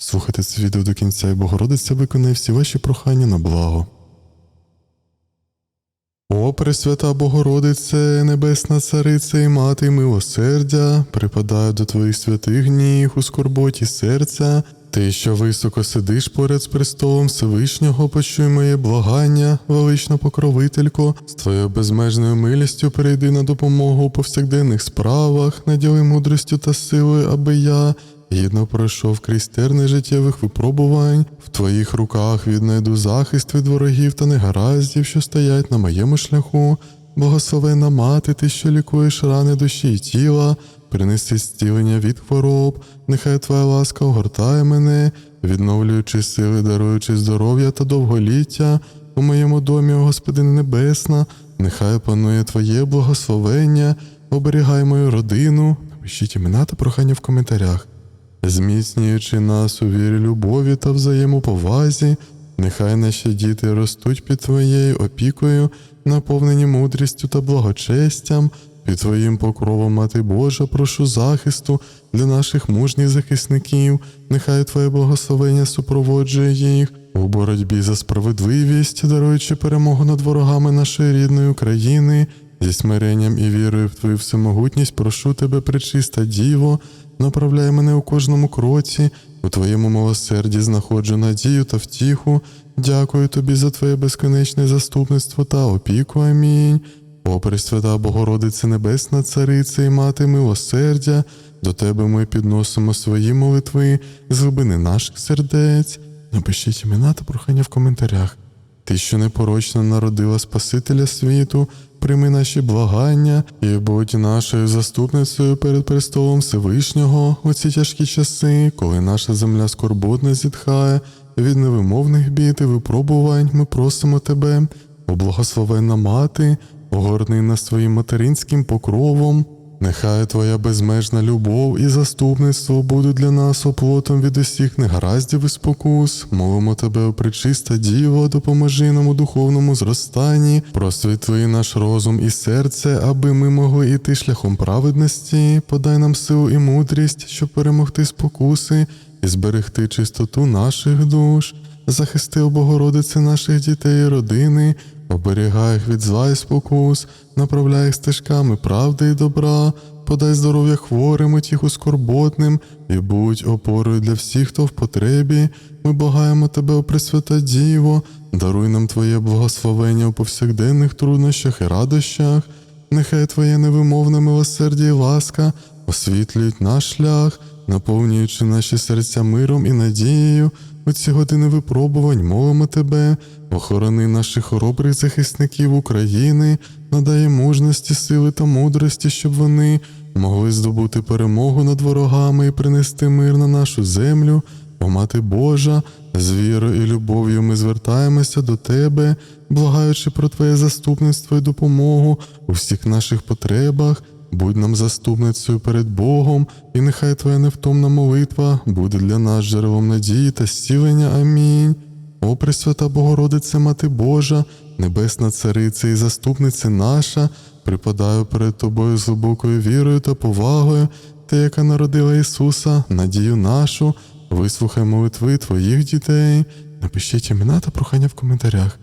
Слухайте це відео до кінця, і Богородиця виконає всі ваші прохання на благо. О, Пресвята Богородице, Небесна Царице і Мати милосердя, припадаю до твоїх святих ніг у скорботі серця. Ти, що високо сидиш поряд з престолом Всевишнього, почуй моє благання, велична покровителько, з твоєю безмежною милістю прийди на допомогу у повсякденних справах, наділи мудрістю та силою, аби я гідно пройшов крізь терни життєвих випробувань, в твоїх руках віднайду захист від ворогів та негараздів, що стоять на моєму шляху. Благословена мати, ти, що лікуєш рани душі і тіла, принеси зцілення від хвороб, нехай твоя ласка огортає мене, відновлюючи сили, даруючи здоров'я та довголіття. У моєму домі, о Господине Небесна, нехай панує Твоє благословення, оберігай мою родину. Напишіть імена та прохання в коментарях зміцнюючи нас у вірі любові та взаємоповазі, нехай наші діти ростуть під Твоєю опікою, наповнені мудрістю та благочестям, під Твоїм покровом, Мати Божа, прошу захисту для наших мужніх захисників, нехай Твоє благословення супроводжує їх у боротьбі за справедливість, даруючи перемогу над ворогами нашої рідної України. Зі смиренням і вірою в Твою всемогутність прошу Тебе, пречиста Діво, направляй мене у кожному кроці, у Твоєму милосерді знаходжу надію та втіху. Дякую Тобі за Твоє безконечне заступництво та опіку. Амінь. О, Пресвята Богородице Небесна Цариця і Мати милосердя, до Тебе ми підносимо свої молитви з глибини наших сердець. Напишіть імена та прохання в коментарях. Ти, що непорочно народила Спасителя світу, прийми наші благання і будь нашою заступницею перед престолом Всевишнього у ці тяжкі часи, коли наша земля скорботно зітхає від невимовних бід і випробувань, ми просимо тебе, о благословенна мати, огорни нас своїм материнським покровом. Нехай Твоя безмежна любов і заступництво будуть для нас оплотом від усіх негараздів і спокус. Молимо тебе, о пречиста Діво, допоможи нам у духовному зростанні, просвітли наш розум і серце, аби ми могли йти шляхом праведності, подай нам силу і мудрість, щоб перемогти спокуси і зберегти чистоту наших душ. Захисти, о Богородице наших дітей і родини, оберігай їх від зла і спокус, направляй їх стежками правди і добра, подай здоров'я хворим, утіху скорботним, і будь опорою для всіх, хто в потребі. Ми благаємо тебе, о Пресвята Діво, даруй нам Твоє благословення у повсякденних труднощах і радощах. Нехай Твоє невимовне милосердя і ласка освітлюють наш шлях, наповнюючи наші серця миром і надією. У ці години випробувань молимо тебе, охорони наших хоробрих захисників України, надай мужності, сили та мудрості, щоб вони могли здобути перемогу над ворогами і принести мир на нашу землю. О Мати Божа, з вірою і любов'ю ми звертаємося до Тебе, благаючи про Твоє заступництво і допомогу у всіх наших потребах. Будь нам заступницею перед Богом, і нехай Твоя невтомна молитва буде для нас джерелом надії та зцілення. Амінь. О Пресвята Богородице, Мати Божа, Небесна Цариця і заступниця наша, припадаю перед Тобою з глибокою вірою та повагою, Ти, яка народила Ісуса, надію нашу, вислухай молитви Твоїх дітей. Напишіть імена та прохання в коментарях.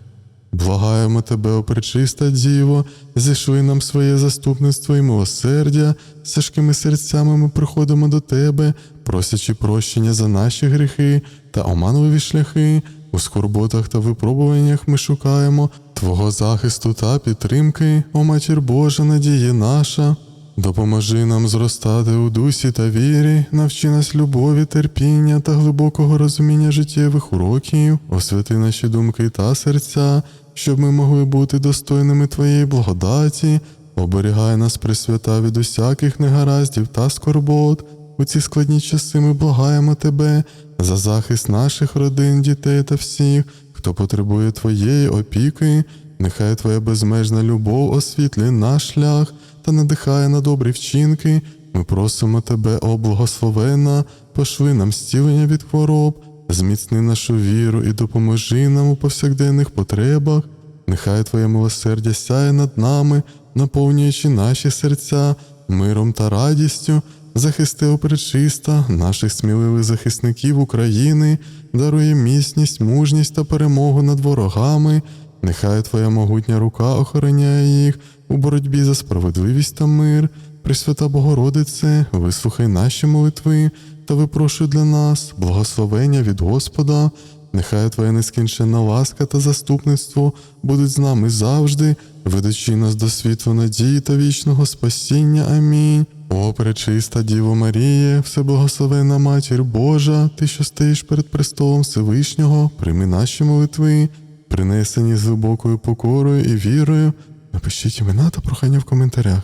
Благаємо тебе, о пречиста Діво, зійшли нам своє заступництво і милосердя, з тяжкими серцями ми приходимо до тебе, просячи прощення за наші гріхи та оманливі шляхи. У скорботах та випробуваннях ми шукаємо Твого захисту та підтримки, о матір Божа, надія наша. Допоможи нам зростати у дусі та вірі, навчи нас любові, терпіння та глибокого розуміння життєвих уроків, освяти наші думки та серця, щоб ми могли бути достойними Твоєї благодаті, оберігай нас присвята від усяких негараздів та скорбот. У ці складні часи ми благаємо Тебе за захист наших родин, дітей та всіх, хто потребує Твоєї опіки. Нехай Твоя безмежна любов освітлює наш шлях та надихає на добрі вчинки. Ми просимо Тебе, о благословена, пошли нам зцілення від хвороб, зміцни нашу віру і допоможи нам у повсякденних потребах. Нехай Твоє милосердя сяє над нами, наповнюючи наші серця миром та радістю. захисти опречиста, наших сміливих захисників України, дарує міцність, мужність та перемогу над ворогами. Нехай Твоя могутня рука охороняє їх у боротьбі за справедливість та мир. Пресвята Богородице, вислухай наші молитви та випрошуй для нас благословення від Господа. Нехай Твоя нескінченна ласка та заступництво будуть з нами завжди, ведучи нас до світу надії та вічного спасіння. Амінь. О, пречиста Діво Маріє, всеблагословенна Матір Божа, Ти, що стоїш перед престолом Всевишнього, прийми наші молитви, принесені з глибокою покорою і вірою. Напишіть імена та прохання в коментарях.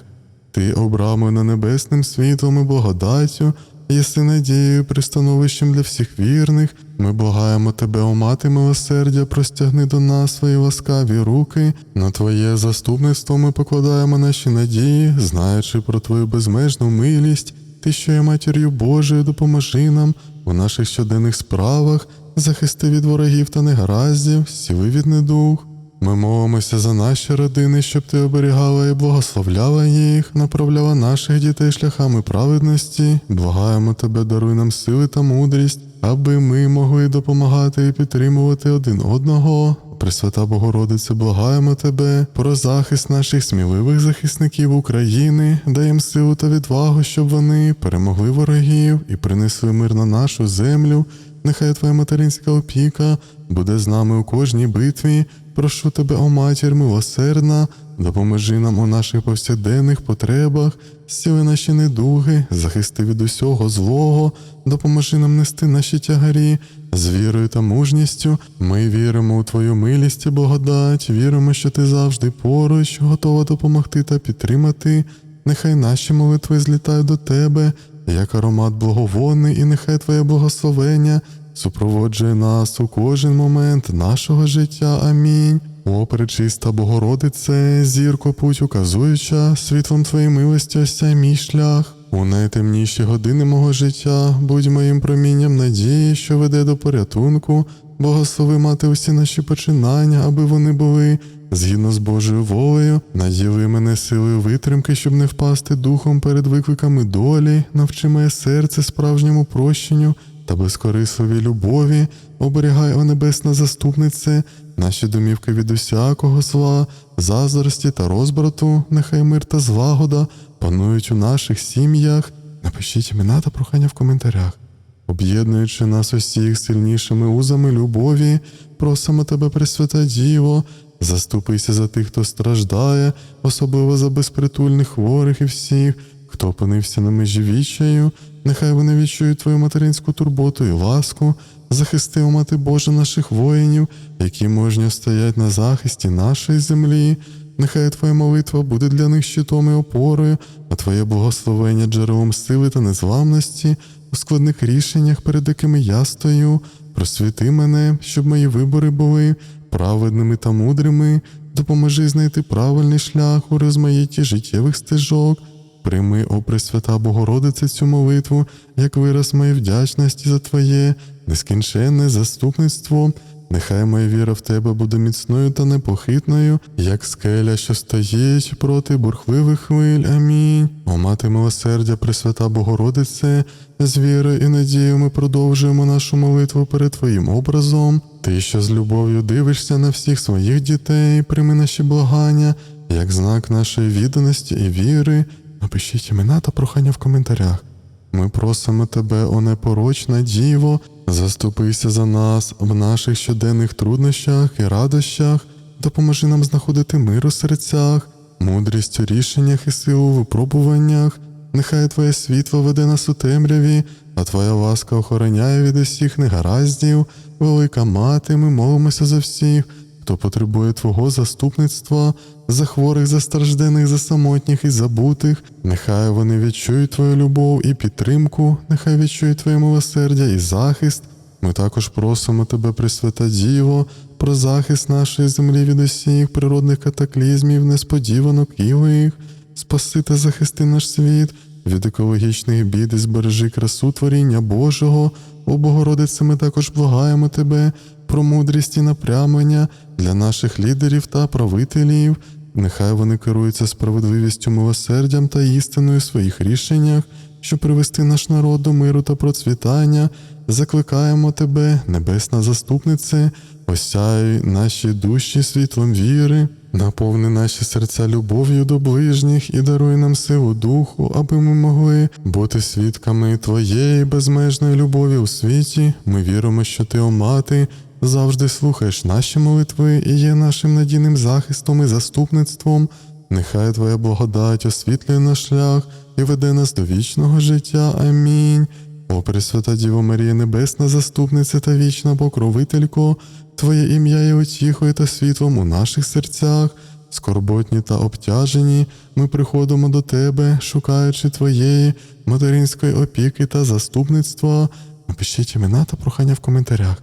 Ти обрамлена небесним світлом і благодаттю, єси надією пристановищем для всіх вірних. Ми благаємо тебе, о мати милосердя, простягни до нас свої ласкаві руки. На твоє заступництво ми покладаємо наші надії, знаючи про твою безмежну милість. Ти, що є матір'ю Божою, допоможи нам у наших щоденних справах, захисти від ворогів та негараздів, сіли від недух. Ми молимося за наші родини, щоб ти оберігала і благословляла їх, направляла наших дітей шляхами праведності, благаємо тебе, даруй нам сили та мудрість, аби ми могли допомагати і підтримувати один одного. Пресвята Богородице, благаємо тебе про захист наших сміливих захисників України, дай їм силу та відвагу, щоб вони перемогли ворогів і принесли мир на нашу землю. Нехай твоя материнська опіка буде з нами у кожній битві. Прошу тебе, о матір милосердна, допоможи нам у наших повсякденних потребах, зціли наші недуги, захисти від усього злого, допоможи нам нести наші тягарі. З вірою та мужністю ми віримо у Твою милість і благодать, віримо, що ти завжди поруч, готова допомогти та підтримати. Нехай наші молитви злітають до тебе, як аромат благовонний, і нехай Твоє благословення супроводжує нас у кожен момент нашого життя. Амінь. О, пречиста Богородице, зірко путь указуюча, світлом Твоєї милості осяй мій шлях. У найтемніші години мого життя будь моїм промінням надії, що веде до порятунку, благослови мати усі наші починання, аби вони були згідно з Божою волею, наділи мене силою витримки, щоб не впасти духом перед викликами долі, навчи моє серце справжньому прощенню та безкорисливій любові, оберігай, о небесна заступнице, наші домівки від усякого зла, заздрості та розбрату, нехай мир та злагода панують у наших сім'ях. Напишіть імена та прохання в коментарях. Об'єднуючи нас усіх сильнішими узами любові, просимо тебе, Пресвята Діво, заступися за тих, хто страждає, особливо за безпритульних хворих і всіх, хто опинився на межі вічаю, нехай вони відчують твою материнську турботу і ласку, захисти, о мати Божа наших воїнів, які мужньо стоять на захисті нашої землі. Нехай Твоя молитва буде для них щитом і опорою, а Твоє благословення джерелом сили та незламності у складних рішеннях, перед якими я стою. Просвіти мене, щоб мої вибори були праведними та мудрими. Допоможи знайти правильний шлях у розмаїтті життєвих стежок. Прийми, о Пресвята Богородице, цю молитву, як вираз моєї вдячності за Твоє нескінченне заступництво. Нехай моя віра в тебе буде міцною та непохитною, як скеля, що стоїть проти бурхливих хвиль. Амінь. О мати милосердя, Пресвята Богородице, з вірою і надією ми продовжуємо нашу молитву перед Твоїм образом. Ти, що з любов'ю дивишся на всіх своїх дітей, прийми наші благання, як знак нашої відданості і віри. Напишіть імена та прохання в коментарях. Ми просимо тебе, о непорочна Діво, заступися за нас в наших щоденних труднощах і радощах, допоможи нам знаходити мир у серцях, мудрість у рішеннях і силу у випробуваннях. Нехай Твоє світло веде нас у темряві, а Твоя ласка охороняє від усіх негараздів. Велика мати, ми молимося за всіх, хто потребує Твого заступництва, за хворих, за страждених, за самотніх і забутих. Нехай вони відчують Твою любов і підтримку, нехай відчують Твоє милосердя і захист. Ми також просимо Тебе, Пресвята Діво, про захист нашої землі від усіх природних катаклізмів, несподіванок і лих. Спаси та захисти наш світ від екологічних бід і збережи красу творіння Божого. О Богородице, ми також благаємо Тебе про мудрість і напрямлення для наших лідерів та правителів. Нехай вони керуються справедливістю, милосердям та істиною в своїх рішеннях. щоб привести наш народ до миру та процвітання. Закликаємо тебе, небесна заступнице, осяй наші душі світлом віри, наповни наші серця любов'ю до ближніх і даруй нам силу духу, аби ми могли бути свідками твоєї безмежної любові у світі. Ми віримо, що ти, о мати, завжди слухаєш наші молитви і є нашим надійним захистом і заступництвом. Нехай Твоя благодать освітлює наш шлях і веде нас до вічного життя. Амінь. О Пресвята Діво Марія, Небесна заступниця та вічна покровителько, Твоє ім'я є утіхою та світлом у наших серцях, скорботні та обтяжені, ми приходимо до Тебе, шукаючи Твоєї материнської опіки та заступництва. Напишіть імена та прохання в коментарях.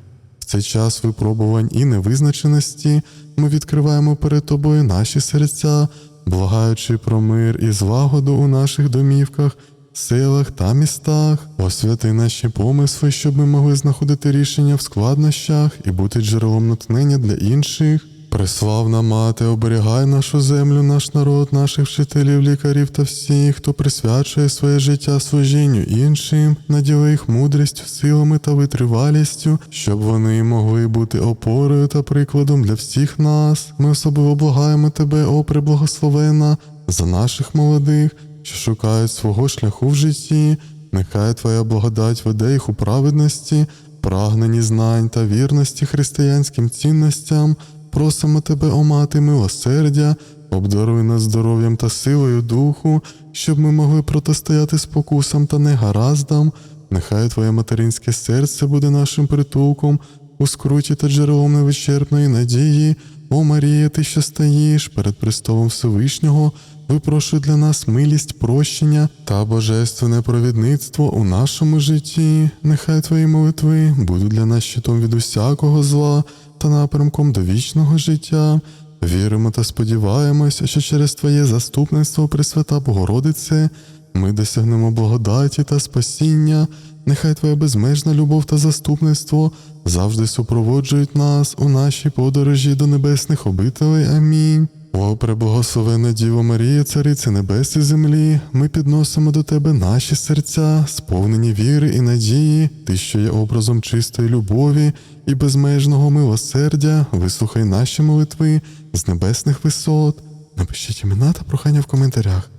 Цей час випробувань і невизначеності ми відкриваємо перед тобою наші серця, благаючи про мир і злагоду у наших домівках, селах та містах. Освяти наші помисли, щоб ми могли знаходити рішення в складнощах і бути джерелом натхнення для інших. Преславна мати, оберігай нашу землю, наш народ, наших вчителів, лікарів та всіх, хто присвячує своє життя служінню іншим, наділи їх мудрістю, силами та витривалістю, щоб вони могли бути опорою та прикладом для всіх нас. Ми особливо благаємо тебе, о преблагословена, за наших молодих, що шукають свого шляху в житті. Нехай Твоя благодать веде їх у праведності, прагнені знань та вірності християнським цінностям. Просимо тебе, о мати милосердя, обдаруй нас здоров'ям та силою духу, щоб ми могли протистояти спокусам та негараздам. Нехай Твоє материнське серце буде нашим притулком у скруті та джерелом невичерпної надії. О Марія, ти що стоїш перед престолом Всевишнього, випрошуй для нас милість, прощення та божественне провідництво у нашому житті. Нехай Твої молитви будуть для нас щитом від усякого зла та напрямком до вічного життя. Віримо та сподіваємося, що через Твоє заступництво, Пресвята Богородице, ми досягнемо благодаті та спасіння. Нехай Твоя безмежна любов та заступництво завжди супроводжують нас у нашій подорожі до небесних обителей. Амінь. О, преблагословена Діво Марія, Царице Небес і землі, ми підносимо до Тебе наші серця, сповнені віри і надії, Ти, що є образом чистої любові і безмежного милосердя, вислухай наші молитви з небесних висот. Напишіть імена та прохання в коментарях.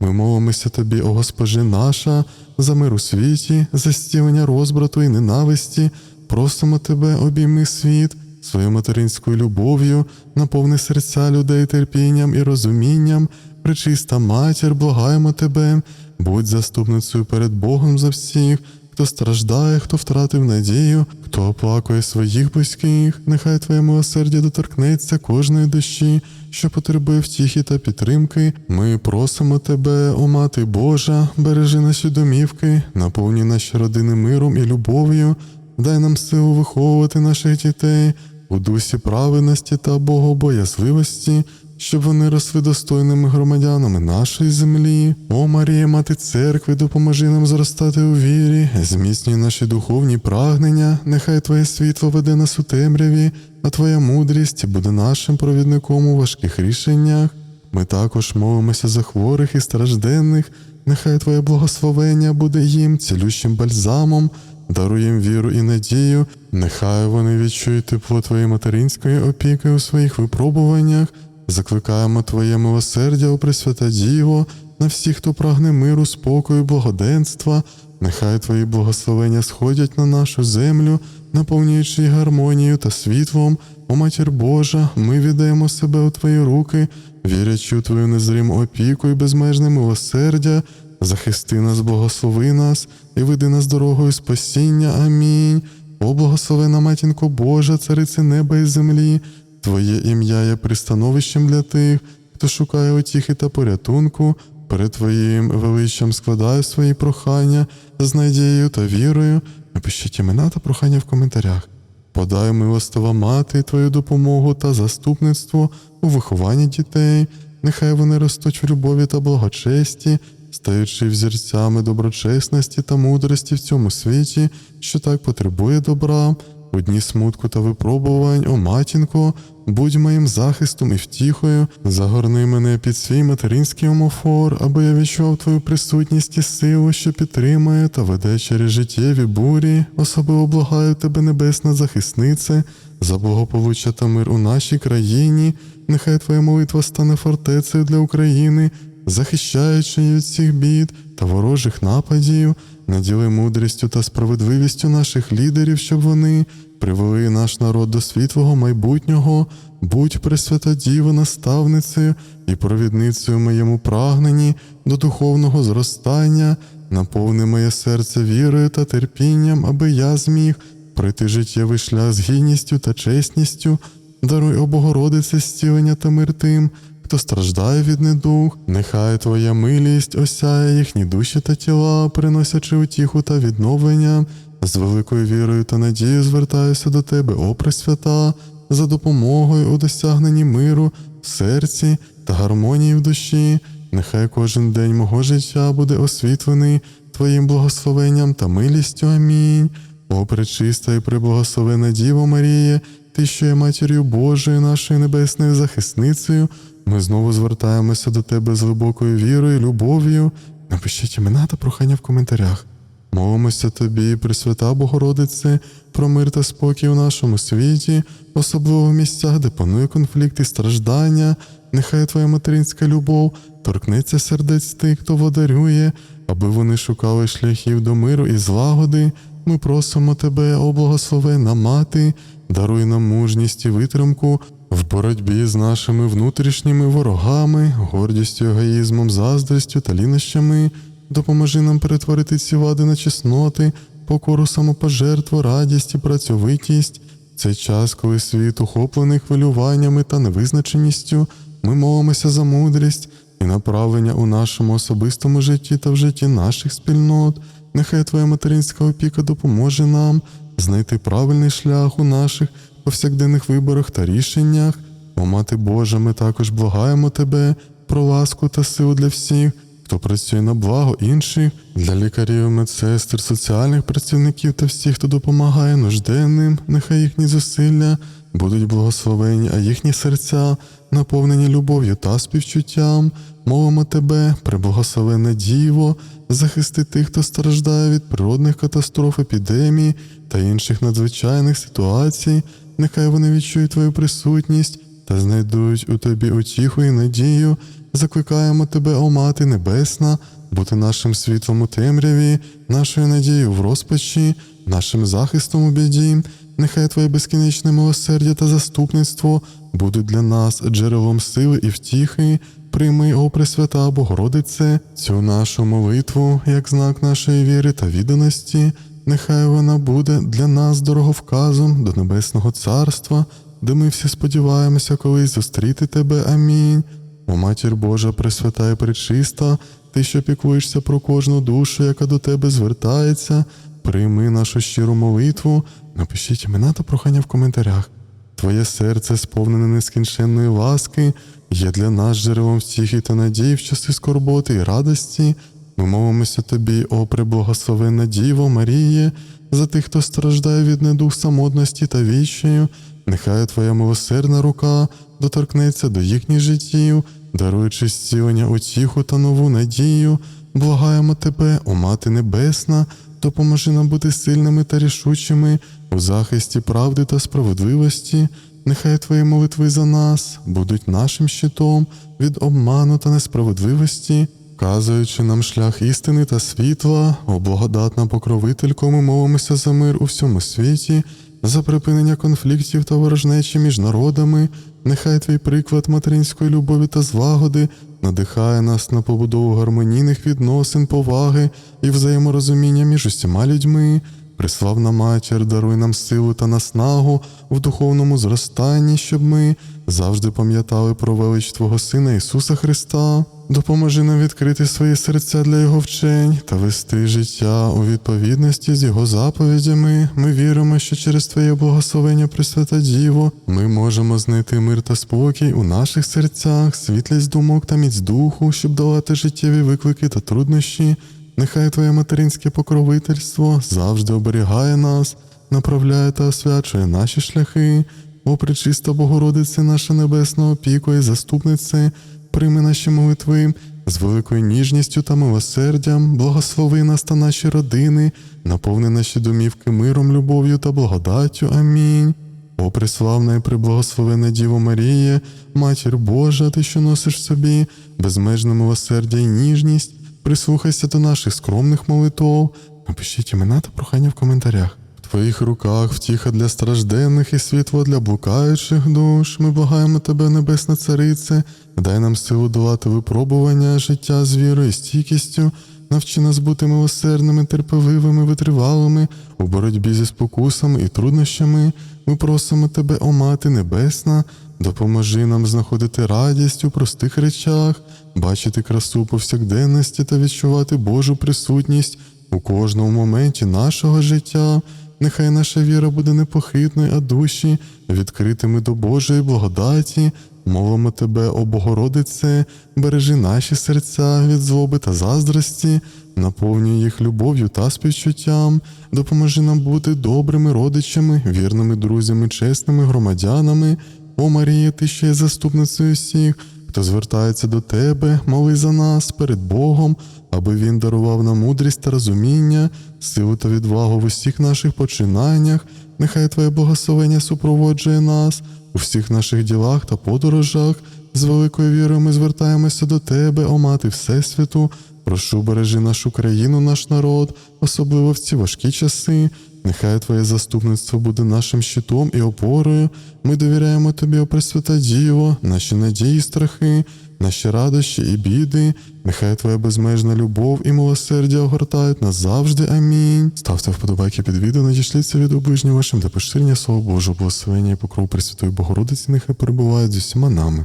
Ми молимося тобі, о Госпожи наша, за мир у світі, за стілення розбрату і ненависті, просимо тебе, обійми світ, своєю материнською любов'ю, наповни серця людей терпінням і розумінням, пречиста матір, благаємо тебе, будь заступницею перед Богом за всіх, хто страждає, хто втратив надію, хто оплакує своїх близьких, нехай Твоє милосердя доторкнеться кожної душі, що потребує втіхи та підтримки. Ми просимо тебе, о Мати Божа, бережи наші домівки, наповні наші родини миром і любов'ю, дай нам силу виховувати наших дітей у дусі праведності та богобоязливості, щоб вони росли достойними громадянами нашої землі. О Марія, Мати церкви, допоможи нам зростати у вірі, зміцнюй наші духовні прагнення, нехай Твоє світло веде нас у темряві, а Твоя мудрість буде нашим провідником у важких рішеннях. Ми також молимося за хворих і стражденних, нехай Твоє благословення буде їм цілющим бальзамом, даруй їм віру і надію, нехай вони відчують тепло Твоєї материнської опіки у своїх випробуваннях. Закликаємо Твоє милосердя, о Пресвята Діво, на всіх, хто прагне миру, спокою, благоденства. Нехай Твої благословення сходять на нашу землю, наповнюючи гармонією та світлом. О Матір Божа, ми віддаємо себе у Твої руки, вірячи у Твою незриму опіку і безмежне милосердя. Захисти нас, благослови нас і веди нас дорогою спасіння. Амінь. О благословена матінко Божа, царице неба і землі. Твоє ім'я є пристановищем для тих, хто шукає утіхи та порятунку. Перед Твоїм величчям складаю свої прохання з надією та вірою. Напишіть імена та прохання в коментарях. Подаю милостива мати Твою допомогу та заступництво у вихованні дітей. Нехай вони ростуть в любові та благочесті, стаючи взірцями доброчесності та мудрості в цьому світі, що так потребує добра. У дні смутку та випробувань, о матінко, будь моїм захистом і втіхою, загорни мене під свій материнський омофор, аби я відчув твою присутність і силу, що підтримує та веде через життєві бурі. Особливо благаю тебе, небесна захиснице, за благополуччя та мир у нашій країні. Нехай твоя молитва стане фортецею для України, захищаючи від всіх бід та ворожих нападів, наділи мудрістю та справедливістю наших лідерів, щоб вони привели наш народ до світлого майбутнього, будь пресвята Діва наставницею і провідницею моєму прагненні до духовного зростання, наповни моє серце вірою та терпінням, аби я зміг пройти життєвий шлях з гідністю та чесністю, даруй о Богородице зцілення та мир тим, хто страждає від недуг, нехай твоя милість осяє їхні душі та тіла, приносячи утіху та відновлення. З великою вірою та надією звертаюся до тебе, о Пресвята, за допомогою у досягненні миру в серці та гармонії в душі. Нехай кожен день мого життя буде освітлений Твоїм благословенням та милістю. Амінь. О, пречиста і преблагословена Діво Маріє, Ти, що є матір'ю Божою, нашою небесною захисницею, ми знову звертаємося до Тебе з глибокою вірою любов'ю. Напишіть імена та прохання в коментарях. Молимося тобі, Пресвята Богородице, про мир та спокій у нашому світі, особливо в місцях, де панує конфлікт і страждання. Нехай твоя материнська любов торкнеться сердець тих, хто водарює, аби вони шукали шляхів до миру і злагоди. Ми просимо тебе, о благословенна мати, даруй нам мужність і витримку в боротьбі з нашими внутрішніми ворогами, гордістю, егоїзмом, заздрістю та лінощами. Допоможи нам перетворити ці вади на чесноти, покору самопожертву, радість і працьовитість. Цей час, коли світ охоплений хвилюваннями та невизначеністю, ми молимося за мудрість і направлення у нашому особистому житті та в житті наших спільнот. Нехай Твоя материнська опіка допоможе нам знайти правильний шлях у наших повсякденних виборах та рішеннях. О, Мати Божа, ми також благаємо Тебе про ласку та силу для всіх, хто працює на благо інших, для лікарів, медсестер, соціальних працівників та всіх, хто допомагає нужденним, нехай їхні зусилля будуть благословені, а їхні серця наповнені любов'ю та співчуттям. Молимо тебе, преблагословенне Діво, захисти тих, хто страждає від природних катастроф, епідемій та інших надзвичайних ситуацій. Нехай вони відчують твою присутність та знайдуть у тобі утіху і надію. Закликаємо тебе, о Мати Небесна, бути нашим світлом у темряві, нашою надією в розпачі, нашим захистом у біді. Нехай Твоє безкінечне милосердя та заступництво будуть для нас джерелом сили і втіхи. Прийми, о Пресвята Богородице, цю нашу молитву, як знак нашої віри та відданості. Нехай вона буде для нас дороговказом до Небесного Царства, де ми всі сподіваємося колись зустріти тебе. Амінь. О матір Божа, пресвята і пречиста, ти, що піклуєшся про кожну душу, яка до тебе звертається, прийми нашу щиру молитву, напишіть імена та прохання в коментарях. Твоє серце, сповнене нескінченної ласки, є для нас джерелом втіхи та надії в часи скорботи і радості. Ми молимося тобі, о преблагословенна Діво Маріє, за тих, хто страждає від недух самотності та віччаю. Нехай твоя милосердна рука доторкнеться до їхніх життів, даруючи зцілення утіху та нову надію. Благаємо тебе, о Мати Небесна, допоможи нам бути сильними та рішучими у захисті правди та справедливості. Нехай твої молитви за нас будуть нашим щитом від обману та несправедливості, вказуючи нам шлях істини та світла, о благодатна покровителько, ми молимося за мир у всьому світі, за припинення конфліктів та ворожнечі між народами. Нехай твій приклад материнської любові та злагоди надихає нас на побудову гармонійних відносин, поваги і взаєморозуміння між усіма людьми. Приславна матір, даруй нам силу та наснагу в духовному зростанні, щоб ми завжди пам'ятали про велич Твого Сина Ісуса Христа. Допоможи нам відкрити свої серця для Його вчень та вести життя у відповідності з Його заповідями. Ми віримо, що через Твоє благословення Пресвята Діво ми можемо знайти мир та спокій у наших серцях, світлість думок та міць духу, щоб долати життєві виклики та труднощі. Нехай Твоє материнське покровительство завжди оберігає нас, направляє та освячує наші шляхи. О, пречиста Богородице, наша небесна опіко і заступнице, прийми наші молитви з великою ніжністю та милосердям, благослови нас та наші родини, наповни наші домівки миром, любов'ю та благодаттю. Амінь. О, приславна і приблагословена Діво Марія, Матір Божа, ти, що носиш собі безмежне милосердя і ніжність, прислухайся до наших скромних молитов. Напишіть імена та прохання в коментарях. Твоїх руках втіха для стражденних і світло для блукаючих душ. Ми благаємо тебе, Небесна Царице, дай нам силу долати випробування життя з вірою і стійкістю. Навчи нас бути милосердними, терпеливими, витривалими у боротьбі зі спокусами і труднощами. Ми просимо тебе, о Мати Небесна, допоможи нам знаходити радість у простих речах, бачити красу повсякденності та відчувати Божу присутність у кожному моменті нашого життя. Нехай наша віра буде непохитною, а душі відкритими до Божої благодаті. Молимо тебе, о Богородице, бережи наші серця від злоби та заздрості, наповнюй їх любов'ю та співчуттям, допоможи нам бути добрими родичами, вірними друзями, чесними громадянами. О Марія, ти ще є заступницею всіх, хто звертається до тебе, моли за нас перед Богом, аби Він дарував нам мудрість та розуміння, силу та відвагу в усіх наших починаннях. Нехай Твоє благословення супроводжує нас у всіх наших ділах та подорожах. З великою вірою ми звертаємося до Тебе, о Мати Всесвіту. Прошу, бережи нашу країну, наш народ, особливо в ці важкі часи. Нехай Твоє заступництво буде нашим щитом і опорою. Ми довіряємо Тобі, о Пресвята Діво, наші надії, і страхи, наші радощі і біди. Нехай Твоя безмежна любов і милосердя огортають нас завжди. Амінь. Ставте вподобайки під відео, надішліться від оближніх вашим та поширення Слова Божого, благословення і покров Пресвятої Богородиці, нехай перебувають з усіма нами.